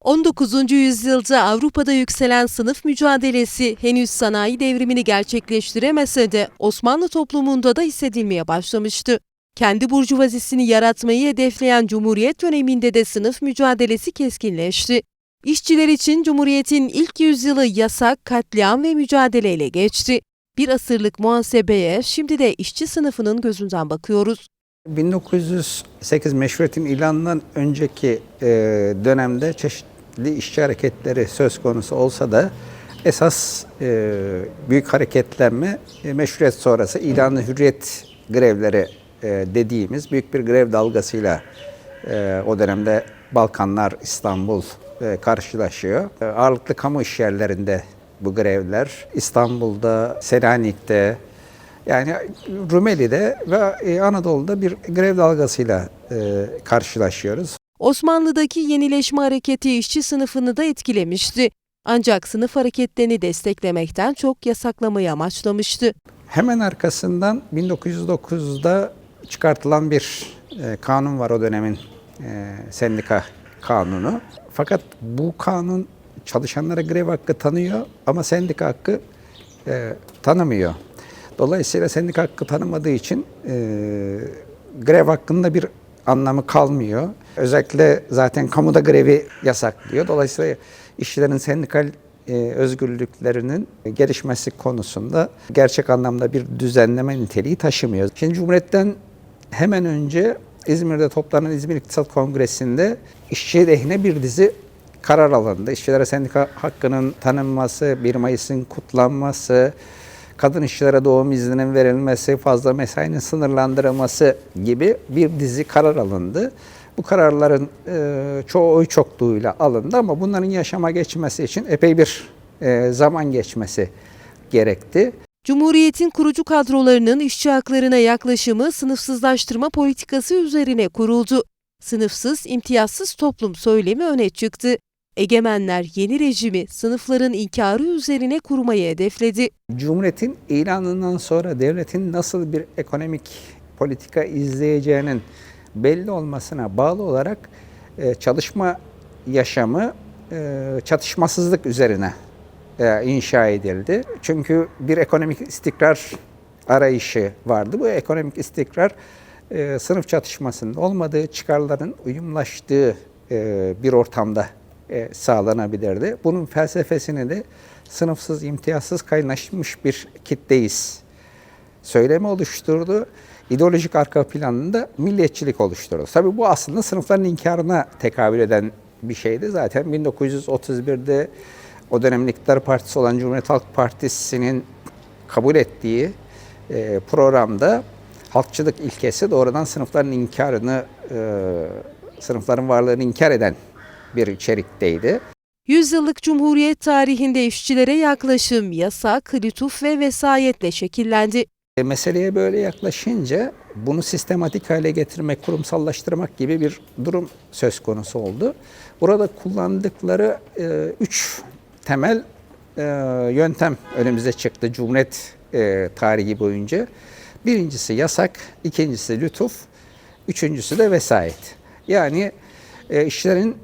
19. yüzyılda Avrupa'da yükselen sınıf mücadelesi henüz sanayi devrimini gerçekleştiremese de Osmanlı toplumunda da hissedilmeye başlamıştı. Kendi burjuvazisini yaratmayı hedefleyen Cumhuriyet döneminde de sınıf mücadelesi keskinleşti. İşçiler için Cumhuriyet'in ilk yüzyılı yasak, katliam ve mücadeleyle geçti. Bir asırlık muhasebeye şimdi de işçi sınıfının gözünden bakıyoruz. 1908 meşruiyetin ilanından önceki e, dönemde çeşitli işçi hareketleri söz konusu olsa da esas e, büyük hareketlenme e, meşruiyet sonrası ilanı hürriyet grevleri e, dediğimiz büyük bir grev dalgasıyla e, o dönemde Balkanlar, İstanbul e, karşılaşıyor. E, ağırlıklı kamu iş yerlerinde bu grevler. İstanbul'da, Selanik'te, yani Rumeli'de ve e, Anadolu'da bir grev dalgasıyla e, karşılaşıyoruz. Osmanlı'daki yenileşme hareketi işçi sınıfını da etkilemişti. Ancak sınıf hareketlerini desteklemekten çok yasaklamayı amaçlamıştı. Hemen arkasından 1909'da çıkartılan bir e, kanun var o dönemin sendika kanunu. Fakat bu kanun çalışanlara grev hakkı tanıyor ama sendika hakkı tanımıyor. Dolayısıyla sendika hakkı tanımadığı için e, grev hakkında bir anlamı kalmıyor. Özellikle zaten kamuda grevi yasaklıyor. Dolayısıyla işçilerin sendikal e, özgürlüklerinin gelişmesi konusunda gerçek anlamda bir düzenleme niteliği taşımıyor. Şimdi Cumhuriyet'ten hemen önce İzmir'de toplanan İzmir İktisat Kongresi'nde işçi lehine bir dizi karar alındı. İşçilere sendika hakkının tanınması, 1 Mayıs'ın kutlanması, kadın işçilere doğum izninin verilmesi, fazla mesainin sınırlandırılması gibi bir dizi karar alındı. Bu kararların e, çoğu oy çokluğuyla alındı ama bunların yaşama geçmesi için epey bir e, zaman geçmesi gerekti. Cumhuriyet'in kurucu kadrolarının işçi haklarına yaklaşımı sınıfsızlaştırma politikası üzerine kuruldu. Sınıfsız, imtiyazsız toplum söylemi öne çıktı. Egemenler yeni rejimi sınıfların inkarı üzerine kurmayı hedefledi. Cumhuriyetin ilanından sonra devletin nasıl bir ekonomik politika izleyeceğinin belli olmasına bağlı olarak e, çalışma yaşamı e, çatışmasızlık üzerine e, inşa edildi. Çünkü bir ekonomik istikrar arayışı vardı. Bu ekonomik istikrar sınıf çatışmasının olmadığı, çıkarların uyumlaştığı bir ortamda e, sağlanabilirdi. Bunun felsefesini de sınıfsız, imtiyazsız kaynaşmış bir kitleyiz söylemi oluşturdu. İdeolojik arka planında milliyetçilik oluşturdu. Tabii bu aslında sınıfların inkarına tekabül eden bir şeydi. Zaten 1931'de o dönemin iktidar partisi olan Cumhuriyet Halk Partisi'nin kabul ettiği e, programda halkçılık ilkesi doğrudan sınıfların inkarını, e, sınıfların varlığını inkar eden bir içerikteydi. Yüzyıllık Cumhuriyet tarihinde işçilere yaklaşım yasak, lütuf ve vesayetle şekillendi. E, Meseleye böyle yaklaşınca bunu sistematik hale getirmek, kurumsallaştırmak gibi bir durum söz konusu oldu. Burada kullandıkları e, üç temel e, yöntem önümüze çıktı Cumhuriyet e, tarihi boyunca. Birincisi yasak, ikincisi lütuf, üçüncüsü de vesayet. Yani e, işlerin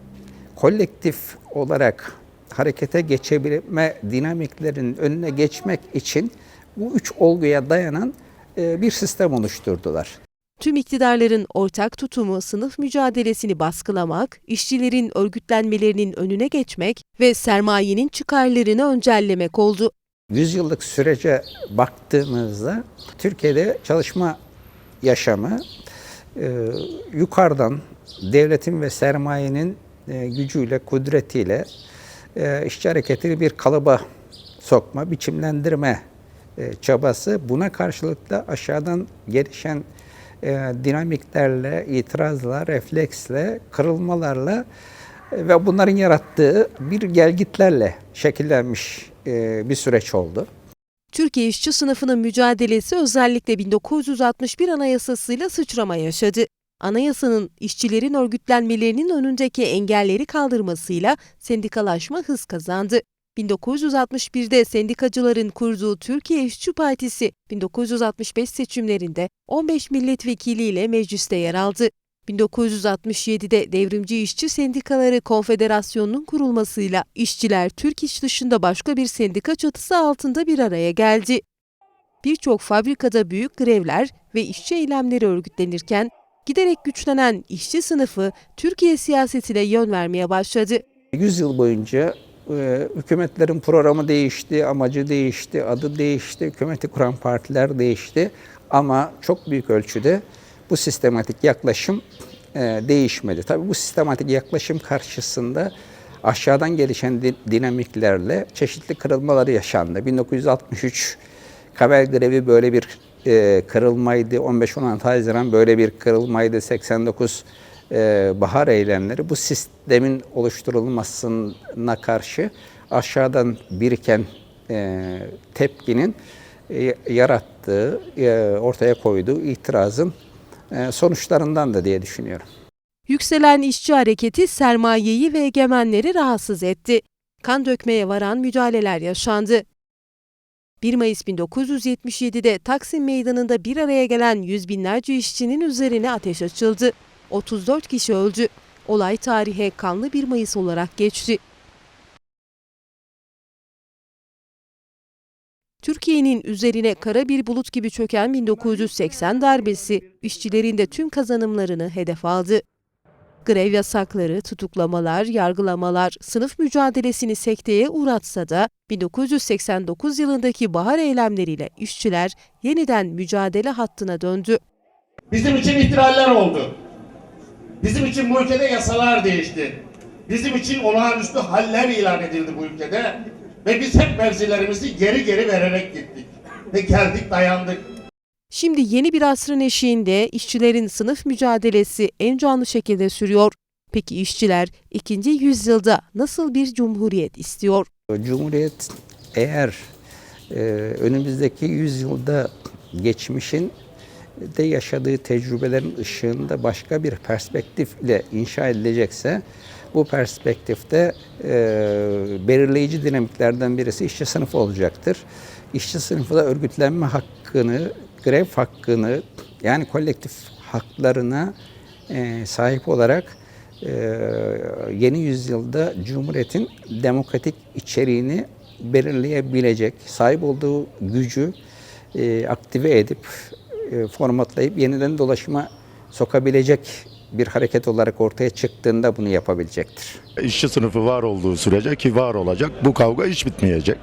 kolektif olarak harekete geçebilme dinamiklerinin önüne geçmek için bu üç olguya dayanan e, bir sistem oluşturdular. Tüm iktidarların ortak tutumu sınıf mücadelesini baskılamak, işçilerin örgütlenmelerinin önüne geçmek ve sermayenin çıkarlarını öncellemek oldu. Yüzyıllık sürece baktığımızda Türkiye'de çalışma yaşamı e, yukarıdan devletin ve sermayenin e, gücüyle, kudretiyle e, işçi hareketini bir kalıba sokma, biçimlendirme e, çabası. Buna karşılık da aşağıdan gelişen dinamiklerle, itirazla, refleksle, kırılmalarla ve bunların yarattığı bir gelgitlerle şekillenmiş bir süreç oldu. Türkiye işçi sınıfının mücadelesi özellikle 1961 Anayasası'yla sıçrama yaşadı. Anayasanın işçilerin örgütlenmelerinin önündeki engelleri kaldırmasıyla sendikalaşma hız kazandı. 1961'de sendikacıların kurduğu Türkiye İşçi Partisi 1965 seçimlerinde 15 milletvekiliyle mecliste yer aldı. 1967'de Devrimci İşçi Sendikaları Konfederasyonu'nun kurulmasıyla işçiler Türk İş dışında başka bir sendika çatısı altında bir araya geldi. Birçok fabrikada büyük grevler ve işçi eylemleri örgütlenirken giderek güçlenen işçi sınıfı Türkiye siyasetine yön vermeye başladı. 100 yıl boyunca e, hükümetlerin programı değişti, amacı değişti, adı değişti, hükümeti kuran partiler değişti. Ama çok büyük ölçüde bu sistematik yaklaşım e, değişmedi. Tabii bu sistematik yaklaşım karşısında aşağıdan gelişen di- dinamiklerle çeşitli kırılmaları yaşandı. 1963 Kabel grevi böyle bir e, kırılmaydı. 15-16 Haziran böyle bir kırılmaydı. 89 e, bahar eylemleri bu sistemin oluşturulmasına karşı aşağıdan biriken e, tepkinin e, yarattığı, e, ortaya koyduğu itirazın e, sonuçlarından da diye düşünüyorum. Yükselen işçi hareketi sermayeyi ve egemenleri rahatsız etti. Kan dökmeye varan müdahaleler yaşandı. 1 Mayıs 1977'de Taksim Meydanı'nda bir araya gelen yüz binlerce işçinin üzerine ateş açıldı. 34 kişi öldü. Olay tarihe kanlı 1 Mayıs olarak geçti. Türkiye'nin üzerine kara bir bulut gibi çöken 1980 darbesi işçilerin de tüm kazanımlarını hedef aldı. Grev yasakları, tutuklamalar, yargılamalar sınıf mücadelesini sekteye uğratsa da 1989 yılındaki bahar eylemleriyle işçiler yeniden mücadele hattına döndü. Bizim için ihtilaller oldu. Bizim için bu ülkede yasalar değişti. Bizim için olağanüstü haller ilan edildi bu ülkede. Ve biz hep mevzilerimizi geri geri vererek gittik. Ve geldik dayandık. Şimdi yeni bir asrın eşiğinde işçilerin sınıf mücadelesi en canlı şekilde sürüyor. Peki işçiler ikinci yüzyılda nasıl bir cumhuriyet istiyor? Cumhuriyet eğer e, önümüzdeki yüzyılda geçmişin de yaşadığı tecrübelerin ışığında başka bir perspektifle inşa edilecekse bu perspektifte e, belirleyici dinamiklerden birisi işçi sınıfı olacaktır. İşçi sınıfı da örgütlenme hakkını, grev hakkını yani kolektif haklarına e, sahip olarak e, yeni yüzyılda Cumhuriyet'in demokratik içeriğini belirleyebilecek, sahip olduğu gücü e, aktive edip, e, formatlayıp yeniden dolaşıma sokabilecek bir hareket olarak ortaya çıktığında bunu yapabilecektir. İşçi sınıfı var olduğu sürece ki var olacak bu kavga hiç bitmeyecek.